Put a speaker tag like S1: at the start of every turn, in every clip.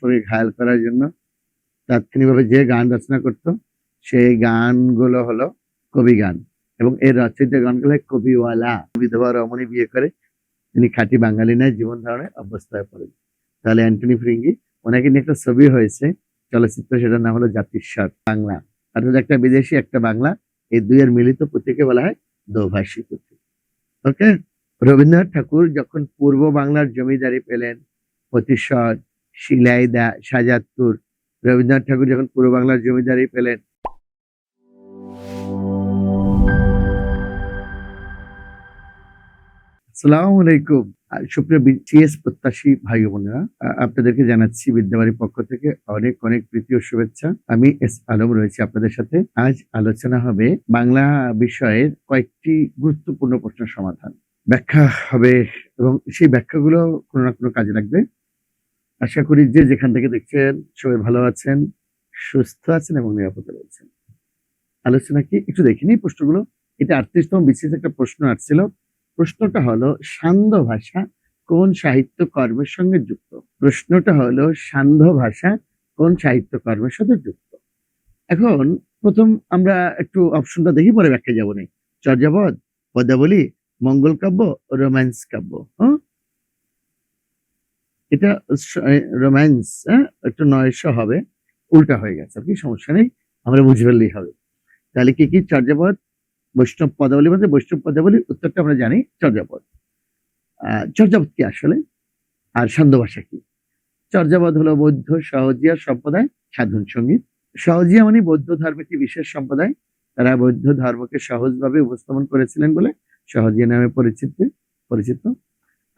S1: পরস্পরকে ঘায়াল করার জন্য তাৎক্ষণিকভাবে যে গান রচনা করত, সেই গানগুলো হলো কবি গান এবং এর রচিত গানগুলো কবিওয়ালা। বিধবা রমণী বিয়ে করে তিনি খাঁটি বাঙালি নয়, জীবন ধারণে অভ্যস্ত হয়ে পড়েন। তাহলে অ্যান্টনি ফ্রিঙ্গি ওনাকে নিয়ে একটা ছবি হয়েছে, চলচ্চিত্র, সেটার নাম হলো জাতিস্বর, বাংলা। অর্থাৎ একটা বিদেশি, একটা বাংলা, এই দুইয়ের মিলিত পুঁথিকে বলা হয় দোভাষী পুঁথি। ওকে? রবীন্দ্রনাথ ঠাকুর যখন পূর্ব বাংলার জমিদারি পেলেন প্রতিশোধ শিলাইদা সাজাদপুর রবীন্দ্রনাথ ঠাকুর যখন পূর্ব বাংলার জমিদারি পেলেন আসসালামু আলাইকুম। সুপ্রিয় বিসিএস প্রত্যাশী ভাই বোনেরা আপনাদেরকে জানাচ্ছি বিদ্যাবাড়ির পক্ষ থেকে অনেক অনেক প্রীতি শুভেচ্ছা। আমি এস আলম রয়েছি আপনাদের সাথে। আজ আলোচনা হবে বাংলা বিষয়ের কয়েকটি গুরুত্বপূর্ণ প্রশ্নের সমাধান। ব্যাখ্যা হবে এবং সেই ব্যাখ্যাগুলো কোনো না কোনো কাজে লাগবে। আশা করি যে যেখান থেকে দেখছেন সবাই ভালো আছেন, সুস্থ আছেন এবং নিরাপদে রয়েছেন। আলোচনা কি একটু দেখিনি প্রশ্নগুলো। এটা আটত্রিশতম বিশেষ একটা প্রশ্ন আসছিল। প্রশ্নটা হলো, সান্ধ্য ভাষা কোন সাহিত্য কর্মের সঙ্গে যুক্ত? প্রশ্নটা হলো, সান্ধ্য ভাষা কোন সাহিত্য কর্মের সাথে যুক্ত? এখন প্রথম আমরা একটু অপশনটা দেখি, পরে ব্যাখ্যা যাব নেই চর্যাপদ, পদাবলী, মঙ্গল কাব্য, রোম্যান্স কাব্য হ্যাঁ? এটা রোম্যান্স হ্যাঁ একটু নয়শ হবে, উল্টা হয়ে গেছে, আর কি, সমস্যা নেই, আমরা বুঝে ফেললেই হবে। তাহলে কি কি চর্যাপদ? বৈষ্ণব পদাবলী মানে বৈষ্ণব পদাবলী উত্তরটা আমরা জানি, চর্যাপদ। চর্যাপদ কি আসলে? আর সান্ধ্য ভাষা কি? চর্যাপদ হলো বৌদ্ধ সহজিয়া সম্প্রদায়, সাধন সংগীত। সহজিয়া মানে বৌদ্ধ ধর্মের একটি বিশেষ সম্প্রদায়। তারা বৌদ্ধ ধর্মকে সহজভাবে উপস্থাপন করেছিলেন বলে, সহজিয়া নামে পরিচিত পরিচিত।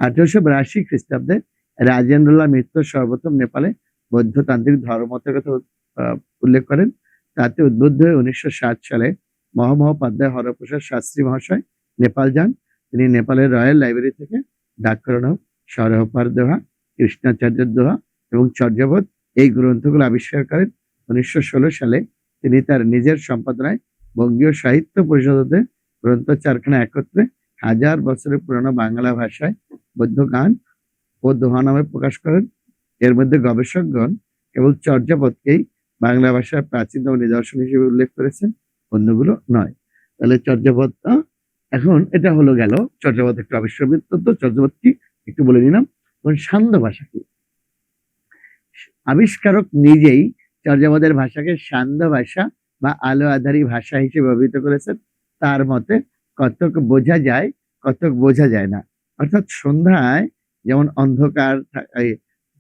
S1: আঠারোশো বিরাশি খ্রিস্টাব্দে রাজেন্দ্রলাল মিত্র সর্বপ্রথম নেপালে বৌদ্ধ তান্ত্রিক ধর্মমতের কথা উল্লেখ করেন। তাতে উদ্বুদ্ধ হয়ে উনিশশো ষাট সালে মহামহোপাধ্যায় হরপ্রসাদ শাস্ত্রী মহাশয় নেপাল যান। তিনি নেপালের রয়্যাল লাইব্রেরি থেকে ডাকরণব সরহপার দোহা কৃষ্ণাচার্যের দোহা এবং চর্যাবত এই গ্রন্থগুলো আবিষ্কার করেন। উনিশশো ষোলো সালে তিনি তার নিজের সম্পাদনায় বঙ্গীয় সাহিত্য পরিষদে গ্রন্থ চারখানা একত্রে হাজার বছরের পুরনো বাংলা ভাষায় বৌদ্ধ গান ও নামে প্রকাশ করেন। এর মধ্যে গবেষকগণ কেবল চর্যাপদকেই বাংলা ভাষার প্রাচীনতম নিদর্শন হিসেবে উল্লেখ করেছেন, অন্যগুলো নয়। তাহলে চর্যাপদটা এখন এটা হলো গেল। চর্যাপদ একটু আবিষ্কারবিদ তত্ত্ব চর্যাপদ কি একটু বলে দিলাম এখন সান্ধ্য ভাষা কি আবিষ্কারক নিজেই চর্যাপদের ভাষাকে সান্ধ্য ভাষা বা আলো আধারী ভাষা হিসেবে অভিহিত করেছেন। তার মতে কতক বোঝা যায়, কতক বোঝা যায় না। অর্থাৎ সন্ধ্যায় যেমন অন্ধকার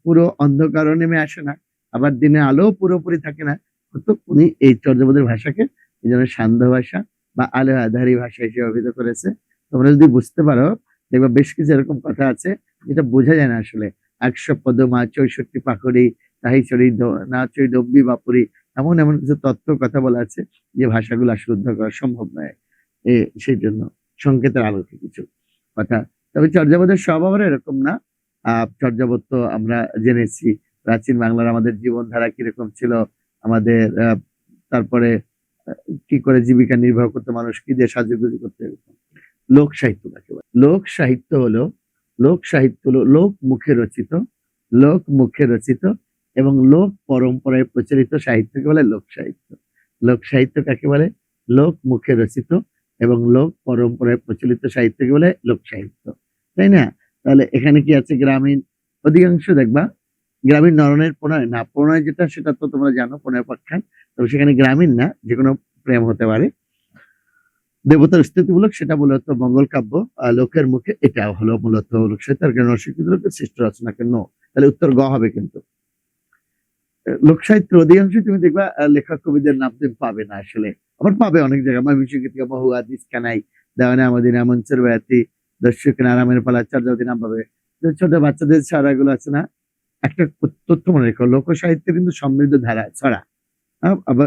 S1: পুরো অন্ধকারও নেমে আসে না, আবার দিনে আলো পুরোপুরি থাকে না। কতক উনি এই চর্যাপদের ভাষাকে এই জন্য সান্ধ্য ভাষা বা আলো আধারী ভাষা হিসেবে অভিহিত করেছে। তোমরা যদি বুঝতে পারো, দেখবা বেশ কিছু এরকম কথা আছে যেটা বোঝা যায় না আসলে। একশো পদমা চৌষট্টি পাখড়ি তাহিচড়ি নাচড়ি ডব্বি বাপুরি, এমন এমন কিছু তত্ত্ব কথা বলা আছে যে ভাষাগুলো আসলে উদ্ধার করা সম্ভব নয়। এ, সেই জন্য সংকেতের আলোকে কিছু কথা তবে চর্যাপদের আর এরকম না চর্যাপদ তো আমরা জেনেছি প্রাচীন বাংলার আমাদের জীবনধারা কীরকম ছিল, আমাদের তারপরে কি করে জীবিকা নির্বাহ করতে মানুষ, কি দিয়ে সাহায্য করতে এরকম। লোক সাহিত্য কাকে বলে? লোক সাহিত্য হলো, লোক সাহিত্য হলো লোক মুখে রচিত, লোক মুখে রচিত এবং লোক পরম্পরায় প্রচলিত সাহিত্যকে বলে লোক সাহিত্য লোক সাহিত্য কাকে বলে লোক মুখে রচিত এবং লোক পরম্পরায় প্রচলিত সাহিত্যকে বলে লোক সাহিত্য তাই না? তাহলে এখানে কি আছে গ্রামীণ? অধিকাংশ দেখবা গ্রামীণ নরনের প্রণয় না প্রণয় যেটা সেটা তো তোমরা জানো প্রণয় পাখ্যান তবে সেখানে গ্রামীণ না যে কোনো প্রেম হতে পারে। দেবতার স্থিতিমূলক সেটা মূলত মঙ্গল কাব্য লোকের মুখে এটা হলো মূলত লোক সাহিত্য আর অশিক্ষিত লোকের শ্রেষ্ঠ রচনা কেন তাহলে উত্তর গ হবে কিন্তু। আহ, লোক সাহিত্যের অধিকাংশ তুমি দেখবা লেখক কবিদের নাম তুমি পাবে না আসলে। আবার পাবে অনেক জায়গায়। ময়মনসিংহ থেকে বহু আদিস, কানাই, দেওয়ানা মদিনা মঞ্চের ব্যাতি দর্শক নারামের পালা চর্যাবতী নাম পাবে। ছোট বাচ্চাদের ছড়াগুলো আছে না, একটা তথ্য মনে রেখো লোক সাহিত্যে কিন্তু সমৃদ্ধ ধারা, ছড়া।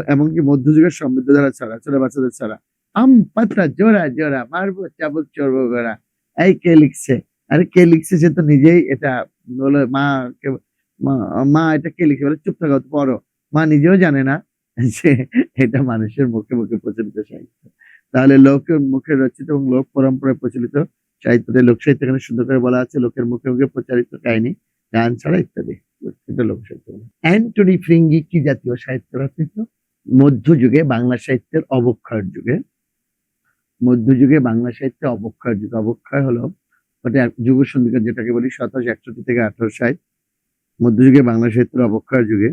S1: এমনকি মধ্যযুগের সমৃদ্ধ ধারা ছড়া, ছোট বাচ্চাদের ছড়া। আম পাতা জোড়া জোড়া, মারবো, চাবুক, চড়বো গোড়া এই কে লিখছে? আরে কে লিখছে সে তো নিজেই এটা বলে মা, মা- এটা কে লিখে বলে? চুপ থাকো, পড়ো। মা নিজেও জানে না যে এটা মানুষের মুখে মুখে প্রচলিত সাহিত্য। তাহলে লোকের মুখে রচিত এবং লোক পরম্পরায় প্রচলিত সাহিত্যটা লোক সাহিত্য এখানে সুন্দর করে বলা আছে, লোকের মুখে মুখে প্রচারিত কাহিনী, গান ছাড়া ইত্যাদি। এটা লোকসাহিত্য বলে। অ্যান্টনি ফ্রিঙ্গি কি জাতীয় সাহিত্য রচিত? মধ্যযুগে বাংলা সাহিত্যের অবক্ষয়ের যুগে। মধ্যযুগে বাংলা সাহিত্যে অবক্ষয়ের যুগ। অবক্ষয় হলো ওটা সন্ধিকার যেটাকে বলি সতেরোশো একষট্টি থেকে আঠারো ষাট মধ্যযুগে বাংলা সাহিত্যের অবক্ষয়ের যুগে।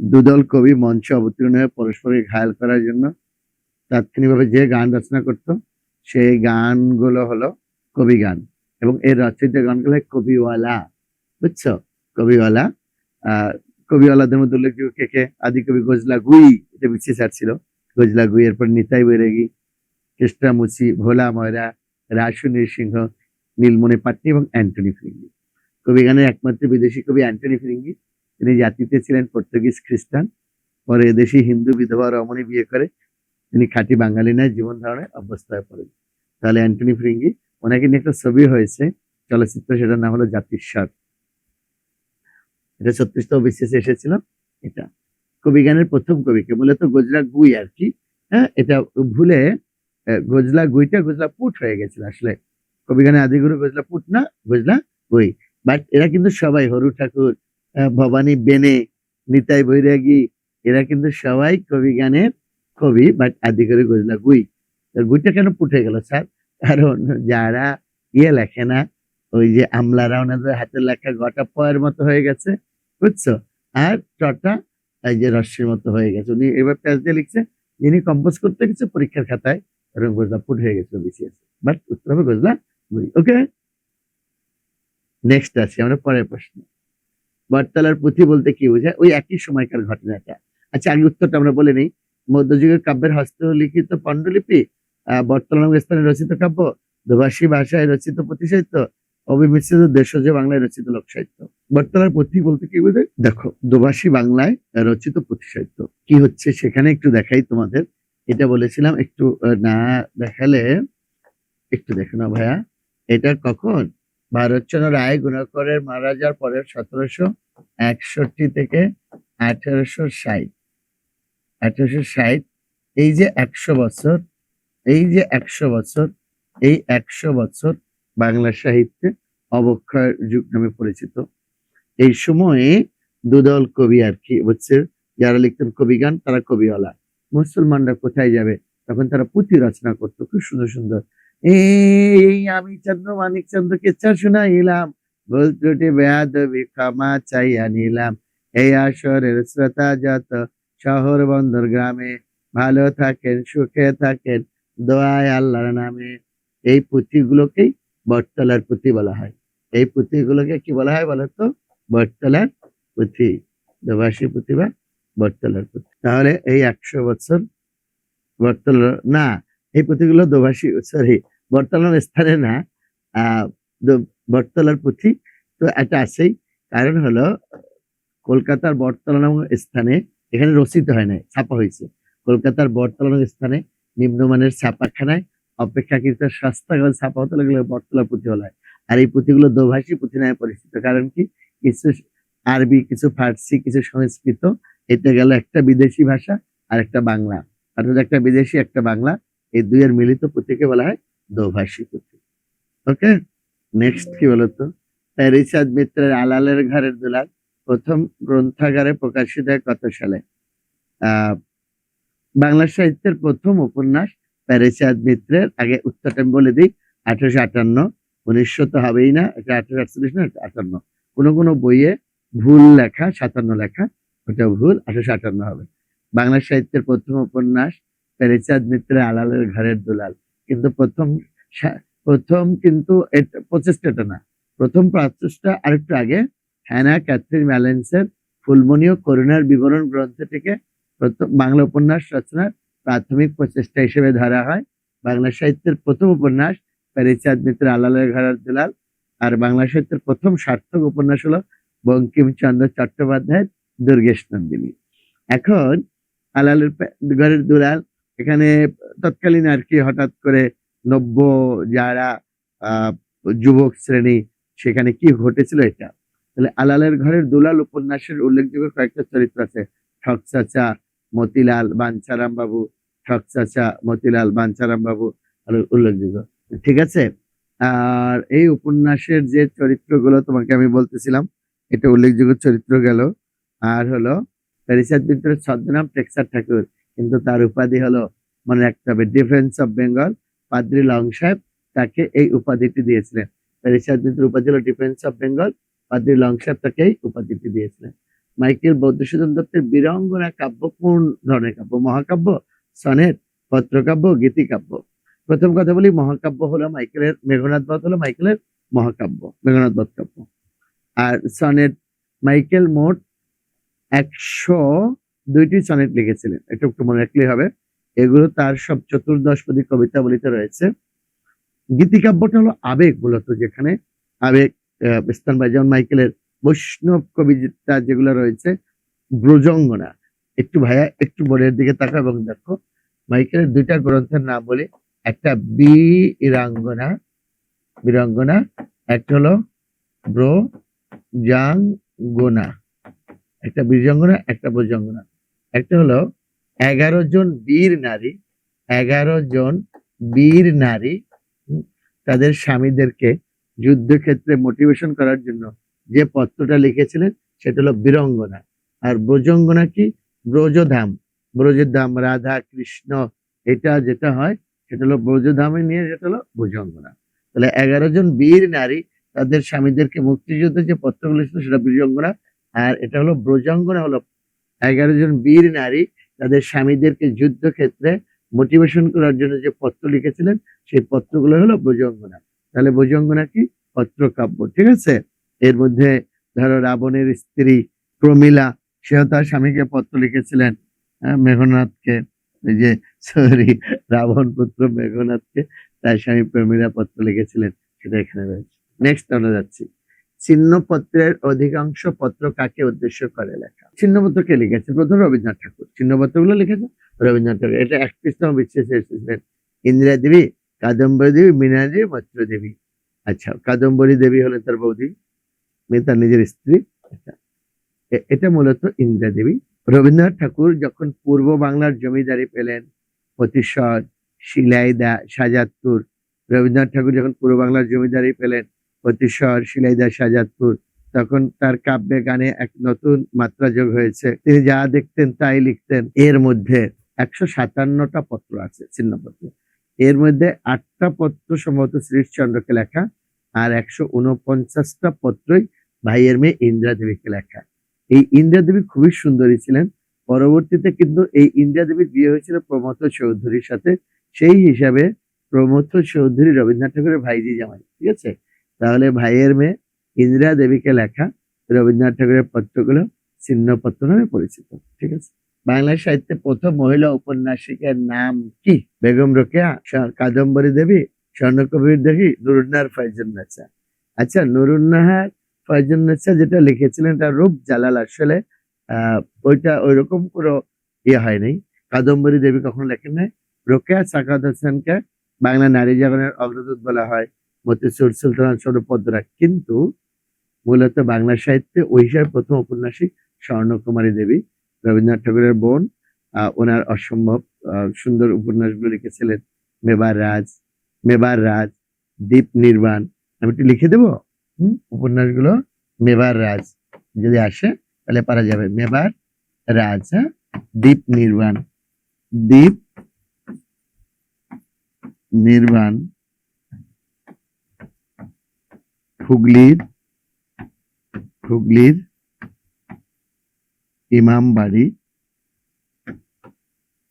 S1: দুদল কবি মঞ্চে অবতীর্ণ হয়ে পরস্পরকে ঘায়াল করার জন্য তাৎক্ষণিকভাবে যে গান রচনা করত, সেই গানগুলো হলো কবি গান এবং এর রচিত গানগুলো কবিওয়ালা। বুঝছ? কবিওয়ালা। কবিওয়ালাদের মধ্যে উল্লেখযোগ্য কে কে? আদি কবি গজলা গুই, এটা বিছিয়ে ছাড়ছিল গজলা গুই, এরপর নিতাই বৈরাগী কৃষ্ণামুচি ভোলা ময়রা, রাসু নৃসিংহ, নীলমণি পাটনি এবং অ্যান্টনি ফিরিঙ্গি। কবিগানের একমাত্র বিদেশি কবি অ্যান্টনি ফিরিঙ্গি। তিনি জাতিতে ছিলেন, পর্তুগিজ খ্রিস্টান। পরে এদেশি হিন্দু বিধবা রমণী বিয়ে করে তিনি খাঁটি বাঙালি নয় জীবন ধারণে অভ্যস্ত হয়ে পড়েন। তাহলে অ্যান্টনি ফিরিঙ্গি, ওনাকে নিয়ে একটা ছবি হয়েছে, চলচ্চিত্র, সেটার নাম হলো জাতিস্বর এটা ছত্রিশতম বিশেষে এসেছিল, এটা কবিগানের প্রথম কবিকে, মূলত গজলা গুই আর কি। হ্যাঁ এটা ভুলে গজলা গুইটা গজলা পুট হয়ে গেছিল আসলে। কবিগানের আদিগুরু গজলা পুট না, গজলা গুই। বাট এরা কিন্তু সবাই, হরু ঠাকুর ভবানী বেনে, নিতাই বৈরাগী, এরা কিন্তু সবাই কবিগানের কবি বাট আদি করে গজলা গুই। গুইটা কেন হয়ে গেল, স্যার? কারণ যারা ইয়ে লেখে না, ওই যে আমলারা ওনাদের হাতের লেখা গটা পয়ের মতো হয়ে গেছে, বুঝছ? আর চটা এই যে রশ্মির মতো হয়ে গেছে। উনি এবার প্যাচ দিয়ে লিখছে যিনি কম্পোজ করতে গেছে পরীক্ষার খাতায়। এরকম গজলা পুট হয়ে গেছিল বিসিএস বাট উত্তর হবে গজলা ওকে নেক্সট আছে আমরা পরের প্রশ্ন। বটতলার পুঁথি বলতে কি বোঝায়? ওই একই সময়কার ঘটনাটা। আচ্ছা আগে উত্তরটা আমরা বলে নিই। মধ্যযুগের কাব্যের হস্তলিখিত পাণ্ডুলিপি বটতলা নামক স্থানে রচিত কাব্য, দোভাষী ভাষায় রচিত পুঁথি সাহিত্য অবিমিশ্রিত দেশজ বাংলায় রচিত লোক সাহিত্য বটতলার পুঁথি বলতে কি বোঝায়? দেখো, দোভাষী বাংলায় রচিত পুঁথি সাহিত্য কি হচ্ছে সেখানে একটু দেখাই তোমাদের। এটা বলেছিলাম, একটু না দেখালে, একটু দেখো না ভাইয়া। এটা কখন? ভারতচন্দ্র রায় গুণাকরের মারা যাওয়ার পরে সতেরোশো একষট্টি থেকে আঠারোশো ষাট। আঠারোশো ষাট, এই যে একশো বছর, এই যে একশো বছর, এই একশো বছর বাংলা সাহিত্যে অবক্ষয়ের যুগ নামে পরিচিত। এই সময়ে দুদল কবি আর কি হচ্ছে, যারা লিখতেন কবিগান তারা কবিওয়ালা। মুসলমানরা কোথায় যাবে? তখন তারা পুঁথি রচনা করতো, খুব সুন্দর সুন্দর। এই আমি চন্দ্র মানিক চন্দ্রকে চা শুনাইলাম ভুল ত্রুটি ক্ষমা চাইয়া নিলাম এই আসরের শ্রোতা যত শহর বন্দর গ্রামে ভালো থাকেন সুখে থাকেন দোয়ায় আল্লাহর নামে এই পুঁথিগুলোকেই বটতলার পুঁথি বলা হয়। এই পুঁথিগুলোকে কি বলা হয় বলতো বটতলার পুঁথি। দোভাষী পুঁথি বা বটতলার পুঁথি। তাহলে এই একশো বছর বটতলার, না, এই পুঁথিগুলো দোভাষী সরি বটতলার স্থানে না, আহ বটতলার পুঁথি। তো এটা আছেই। কারণ হলো, কলকাতার বটতলা নামক স্থানে এখানে রচিত হয় নাই, ছাপা হয়েছে। কলকাতার বটতলা নামক স্থানে নিম্নমানের ছাপাখানায় অপেক্ষাকৃত সস্তা করে ছাপা হতে লাগলে বটতলা হয়। আর এই পুঁথিগুলো দোভাষী পুঁথি নামে পরিচিত। কারণ কি? কিছু আরবি, কিছু ফার্সি, কিছু সংস্কৃত এটা গেল একটা বিদেশি ভাষা আর একটা বাংলা। অর্থাৎ একটা বিদেশি, একটা বাংলা, এই দুইয়ের মিলিত পুঁথিকে বলা হয় দোভাষী পুঁথি। ওকে? নেক্সট কি বলতো? রিচার্ড মিত্রের আলালের ঘরের দুলাল প্রথম গ্রন্থাগারে প্রকাশিত হয় কত সালে বাংলা সাহিত্যের প্রথম উপন্যাস প্যারিচাঁদ মিত্রের, আগে উত্তরটা আমি বলে দিই, আঠারোশো আটান্ন। উনিশশো তো হবেই না, এটা আঠারোশো আটচল্লিশ না আটান্ন। কোনো কোনো বইয়ে ভুল লেখা, সাতান্ন লেখা, ওটা ভুল, আঠারোশো আটান্ন হবে। বাংলা সাহিত্যের প্রথম উপন্যাস প্যারিচাঁদ মিত্রের আলালের ঘরের দুলাল। কিন্তু প্রথম প্রথম কিন্তু প্রচেষ্টাটা না। প্রথম প্রচেষ্টা আরেকটু আগে, হ্যানা, ক্যাথরিন ম্যালেন্সের ফুলমণি ও করুণার বিবরণ গ্রন্থটিকে প্রথম, বাংলা উপন্যাস রচনার প্রাথমিক প্রচেষ্টা হিসেবে ধরা হয়। বাংলা সাহিত্যের প্রথম উপন্যাস প্যারিচাঁদ মিত্র আলালের ঘরের দুলাল। আর বাংলা সাহিত্যের প্রথম সার্থক উপন্যাস হলো বঙ্কিমচন্দ্র চট্টোপাধ্যায়ের দুর্গেশ নন্দিনী। এখন আলালের ঘরের দুলাল, এখানে তৎকালীন আর কি হঠাৎ করে নব্য যারা যুবক শ্রেণি, সেখানে কি ঘটেছিল এটা? তাহলে আলালের ঘরের দুলাল উপন্যাসের উল্লেখযোগ্য কয়েকটা চরিত্র আছে। ঠক চাচা, মতিলাল বাঞ্ছারাম বাবু ঠক চাচা, মতিলাল বাঞ্ছারাম বাবু উল্লেখযোগ্য। ঠিক আছে? আর এই উপন্যাসের যে চরিত্রগুলো তোমাকে আমি বলতেছিলাম, এটা উল্লেখযোগ্য চরিত্র গেল। আর হলো প্যারিসাদ বিদ্রোহের ছদ্মনাম টেক্সার ঠাকুর, কিন্তু তার উপাধি হলো মনে রাখতে হবে, ডিফেন্স অফ বেঙ্গল। পাদ্রি লং সাহেব তাকে এই উপাধিটি দিয়েছিলেন। বিদ্রোহ উপাধি হলো ডিফেন্স অফ বেঙ্গল পাদ্রি লং সাহেব তাকে এই উপাধিটি দিয়েছিলেন। মাইকেল বৌদ্ধসূদন দত্তের বীরঙ্গনা কাব্য কোন ধরনের কাব্য? মহাকাব্য, সনেট, পত্রকাব্য, গীতিকাব্য? প্রথম কথা বলি, মহাকাব্য হলো মাইকেলের মেঘনাথ বধ হলো মাইকেলের মহাকাব্য মেঘনাথ বধ কাব্য। আর সনেট, মাইকেল মোট একশো দুইটি সনেট লিখেছিলেন। এটা একটু মনে রাখলেই হবে। এগুলো তার সব চতুর্দশপদী কবিতাবলিতে রয়েছে। গীতিকাব্যটা হলো আবেগ মূলত যেখানে আবেগ স্থান পায়। যেমন মাইকেলের বৈষ্ণব কবিতা যেগুলো রয়েছে, ব্রজঙ্গনা। একটু ভাইয়া, একটু বোর্ডের দিকে তাকাও এবং দেখো, মাইকেলের দুইটা গ্রন্থের নাম বলি। একটা বীরাঙ্গনা বীরাঙ্গনা, একটা হলো ব্রজাঙ্গনা। একটা বীরজঙ্গনা একটা ব্রজঙ্গনা। একটা হলো এগারো জন বীর নারী, এগারো জন বীর নারী তাদের স্বামীদেরকে যুদ্ধক্ষেত্রে মোটিভেশন করার জন্য যে পত্রটা লিখেছিলেন সেটা হলো বীরঙ্গনা। আর ব্রজঙ্গনা কি? ব্রজধাম। ব্রজধাম, রাধা, কৃষ্ণ, এটা যেটা হয়, সেটা হলো ব্রজধামে নিয়ে যেটা হলো ভুজঙ্গনা তাহলে এগারো জন বীর নারী, তাদের স্বামীদেরকে মুক্তিযুদ্ধে যে পত্রগুলো ছিল সেটা বীরঙ্গনা। আর এটা হলো ব্রজঙ্গনা হলো এগারো জন বীর নারী তাদের স্বামীদেরকে যুদ্ধক্ষেত্রে মোটিভেশন করার জন্য যে পত্র লিখেছিলেন সেই পত্রগুলো হলো ব্রজঙ্গনা তাহলে ব্রজঙ্গনা কি? পত্র কাব্য ঠিক আছে? এর মধ্যে ধরো রাবণের স্ত্রী প্রমিলা সেও তার স্বামীকে পত্র লিখেছিলেন হ্যাঁ, মেঘনাথকে। যে সরি রাবণ পুত্র মেঘনাথকে তার স্বামী প্রমিলা পত্র লিখেছিলেন সেটা এখানে রয়েছে। নেক্সট আমরা যাচ্ছি। চিহ্নপত্রের অধিকাংশ পত্র কাকে উদ্দেশ্য করে লেখা? চিহ্নপত্র কে লিখেছে? প্রথম রবীন্দ্রনাথ ঠাকুর। চিহ্নপত্রগুলো লিখেছে? রবীন্দ্রনাথ ঠাকুর। এটা একত্রিশতম বিশেষে এসেছিলেন। ইন্দিরা দেবী, কাদম্বরী দেবী, মীনা দেবী, মৈত্র দেবী। আচ্ছা কাদম্বরী দেবী হলেন তার বৌদি তার নিজের স্ত্রী। আচ্ছা এটা মূলত ইন্দিরা দেবী। রবীন্দ্রনাথ ঠাকুর যখন পূর্ব বাংলার জমিদারি পেলেন প্রতিশর শিলাইদা, সাজাদপুর, রবীন্দ্রনাথ ঠাকুর যখন পূর্ব বাংলার জমিদারি পেলেন প্রতিশর শিলাইদা সাজাদপুর তখন তার কাব্যে গানে এক নতুন মাত্রা যোগ হয়েছে। তিনি যা দেখতেন তাই লিখতেন। এর মধ্যে একশো সাতান্নটা পত্র আছে চিহ্নপত্র এর মধ্যে আটটা পত্র সম্ভবত শ্রীশচন্দ্রকে লেখা আর একশো উনপঞ্চাশটা পত্রই ভাইয়ের মেয়ে ইন্দিরা দেবীকে লেখা। এই ইন্দিরা দেবী খুবই সুন্দরী ছিলেন। পরবর্তীতে কিন্তু এই ইন্দিরা দেবীর বিয়ে হয়েছিল প্রমথ চৌধুরীর সাথে। সেই হিসাবে প্রমথ চৌধুরী রবীন্দ্রনাথ ঠাকুরের ভাইজি জামাই, ঠিক আছে? তাহলে ভাইয়ের মেয়ে ইন্দিরা দেবীকে লেখা রবীন্দ্রনাথ ঠাকুরের পত্রগুলো ছিন্নপত্র নামে পরিচিত, ঠিক আছে? বাংলা সাহিত্যে প্রথম মহিলা উপন্যাসিকের নাম কি? বেগম রোকেয়া কাদম্বরী দেবী, স্বর্ণকবির দেবী নুরুন্নার ফয়জুন্নেসা আচ্ছা নুরুন্নাহার ফয়জুন্নেসা যেটা লিখেছিলেন তার রূপ জালাল আসলে ওইটা ওইরকম কোনো ইয়ে হয়নি। কাদম্বরী দেবী কখনো লেখেন নাই। রোকেয়া সাকাত হোসেনকে বাংলা নারী জাগরণের অগ্রদূত বলা হয়। মতিসুর সুলতান স্বরূপদ্রা কিন্তু মূলত বাংলা সাহিত্যে ওই হিসাবে প্রথম উপন্যাসিক স্বর্ণকুমারী দেবী রবীন্দ্রনাথ ঠাকুরের বোন ওনার অসম্ভব সুন্দর উপন্যাসগুলো লিখেছিলেন মেবার রাজ মেবার রাজ দ্বীপ নির্বাণ। আমি একটু লিখে দেবো? উপন্যাসগুলো? মেবার রাজ। যদি আসে, তাহলে পারা যাবে। মেবার রাজ হ্যাঁ? দ্বীপ নির্বাণ। দ্বীপ নির্বাণ। হুগলির হুগলির ইমামবাড়ি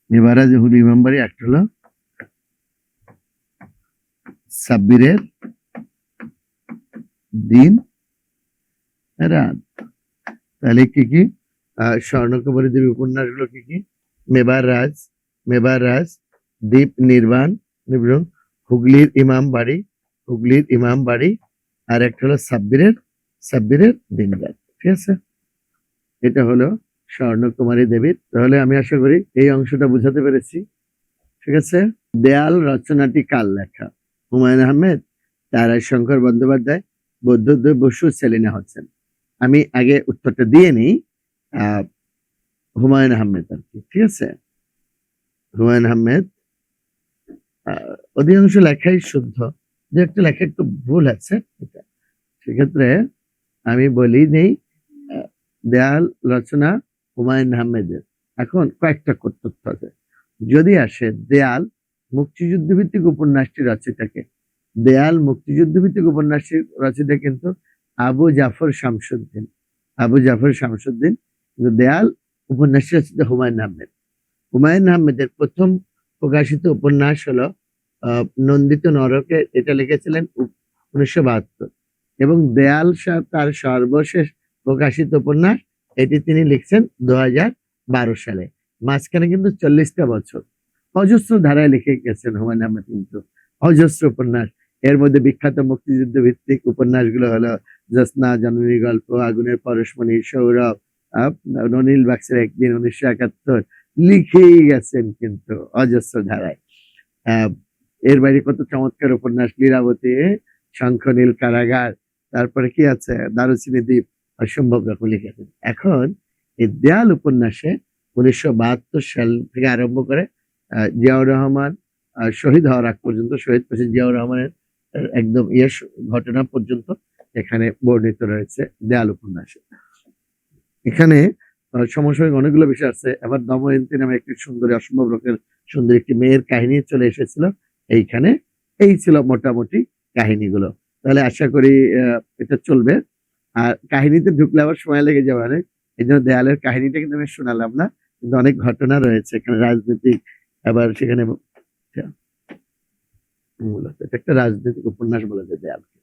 S1: মেবারাজ হুগলি ইমামবাড়ি একটা হলো সাব্বিরের দিন রাত। তাহলে কি কি? আহ, স্বর্ণকুমারী দেবী উপন্যাসগুলো কি কি? মেবার রাজ মেবার রাজ দ্বীপ নির্বাণ এবং হুগলির ইমাম বাড়ি হুগলির ইমাম বাড়ি আর একটা হলো সাব্বিরের সাব্বিরের দিন রাত ঠিক আছে? এটা হলো স্বর্ণকুমারী দেবীর। তাহলে আমি আশা করি এই অংশটা বুঝাতে পেরেছি ঠিক আছে? দেয়াল রচনাটি কার লেখা? হুমায়ুন আহমেদ তারাই শঙ্কর বন্দ্যোপাধ্যায় বৌদ্ধদেব বসু সেলিনা হচ্ছেন আমি আগে উত্তরটা দিয়ে নিই হুমায়ুন আহমেদ আর কি ঠিক আছে? হুমায়ুন আহমেদ আহ, অধিকাংশ লেখাই শুদ্ধ। যে একটা লেখা, একটু ভুল আছে সেক্ষেত্রে আমি বলি নেই দেয়াল, রচনা, হুমায়ুন আহমেদের। এখন কয়েকটা তথ্য আছে। যদি আসে দেয়াল মুক্তিযুদ্ধ ভিত্তিক উপন্যাসটি রচিতাকে দেয়াল মুক্তিযুদ্ধ ভিত্তিক উপন্যাসটি রচিতা কিন্তু? আবু জাফর শামসুদ্দিন। আবু জাফর শামসুদ্দিন কিন্তু দেয়াল, উপন্যাসটি রচিত হুমায়ুন আহমেদ। হুমায়ুন আহমেদের প্রথম প্রকাশিত উপন্যাস হলো নন্দিত নরকে এটা লিখেছিলেন উনিশশো বাহাত্তর। এবং দেয়াল তার সর্বশেষ প্রকাশিত উপন্যাস, এটি তিনি লিখছেন দু সালে। মাঝখানে কিন্তু চল্লিশটা বছর। অজস্র ধারায় লিখে গেছেন হুমায়ুন আহমেদ কিন্তু। অজস্র উপন্যাস। এর মধ্যে বিখ্যাত মুক্তিযুদ্ধ ভিত্তিক উপন্যাসগুলো হলো জ্যোৎস্না জননী গল্প, আগুনের পরশমণি, সৌরভ ননীল বাক্সের একদিন উনিশশো একাত্তর। লিখেই গেছেন কিন্তু অজস্র ধারায়। এর বাইরে কত চমৎকার উপন্যাস, লীলাবতী, শঙ্খনীল কারাগার, তারপরে কি আছে? দারুচিনি দ্বীপ, অসম্ভব রকম লিখেছেন এখন এই দেয়াল উপন্যাসে উনিশশো বাহাত্তর সাল থেকে আরম্ভ করে জিয়াউর রহমান শহীদ হওয়ার আগ পর্যন্ত, শহীদ প্রেসিডেন্ট জিয়াউর রহমানের একদম ইয়ে স- ঘটনা পর্যন্ত এখানে বর্ণিত রয়েছে দেয়াল উপন্যাসে। এখানে সমসাময়িক অনেকগুলো বিষয় আছে। আবার দময়ন্তী নামে একটি সুন্দরী, অসম্ভব রকমের সুন্দর একটি মেয়ের কাহিনী চলে এসেছিল। এইখানে। এই ছিল মোটামুটি কাহিনীগুলো। তাহলে আশা করি এটা চলবে। আর কাহিনীতে ঢুকলে আবার সময় লেগে যাবে অনেক। এই জন্য দেয়ালের কাহিনীটা কিন্তু আমি শোনালাম না। কিন্তু অনেক ঘটনা রয়েছে এখানে রাজনৈতিক। আবার সেখানে মূলত এটা একটা রাজনৈতিক উপন্যাস বলা যায় দেয়ালকে।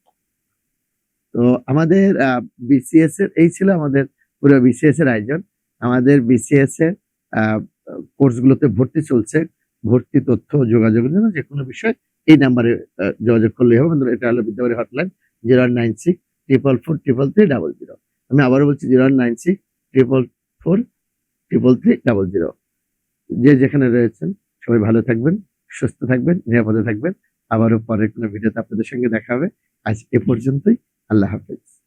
S1: তো আমাদের বিসিএস এর, এই ছিল আমাদের পুরো বিসিএস এর আয়োজন। আমাদের বিসিএস এর কোর্সগুলোতে ভর্তি চলছে। ভর্তি তথ্য যোগাযোগের জন্য যে কোনো বিষয় এই নাম্বারে যোগাযোগ করলে হবে। এটা হলো Vidyabari hotline, zero nine six triple four triple three double zero. আমি আবারও বলছি, zero nine six triple four triple three double zero. যে যেখানে রয়েছেন, সবাই ভালো থাকবেন, সুস্থ থাকবেন, নিরাপদে থাকবেন। আবারও পরের কোনো ভিডিওতে আপনাদের সঙ্গে দেখা হবে। আজ এ পর্যন্তই। আল্লাহ হাফেজ।